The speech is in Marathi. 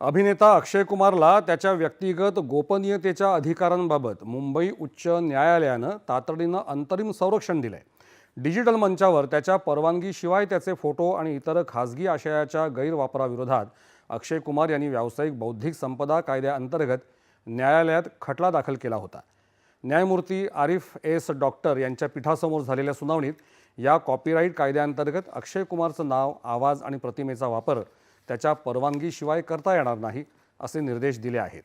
अभिनेता अक्षय कुमारला त्याच्या व्यक्तिगत गोपनीयतेच्या अधिकारांबाबत मुंबई उच्च न्यायालयानं तातडीनं अंतरिम संरक्षण दिलंय. डिजिटल मंचावर त्याच्या परवानगीशिवाय त्याचे फोटो आणि इतर खासगी आशयाच्या गैरवापराविरोधात अक्षय कुमार यांनी व्यावसायिक बौद्धिक संपदा कायद्याअंतर्गत न्यायालयात खटला दाखल केला होता. न्यायमूर्ती आरिफ एस डॉक्टर यांच्या पीठासमोर झालेल्या सुनावणीत या कॉपीराईट कायद्याअंतर्गत अक्षय कुमारचं नाव आवाज आणि प्रतिमेचा वापर त्याच्या परवानगीशिवाय करता येणार नाही असे निर्देश दिले आहेत.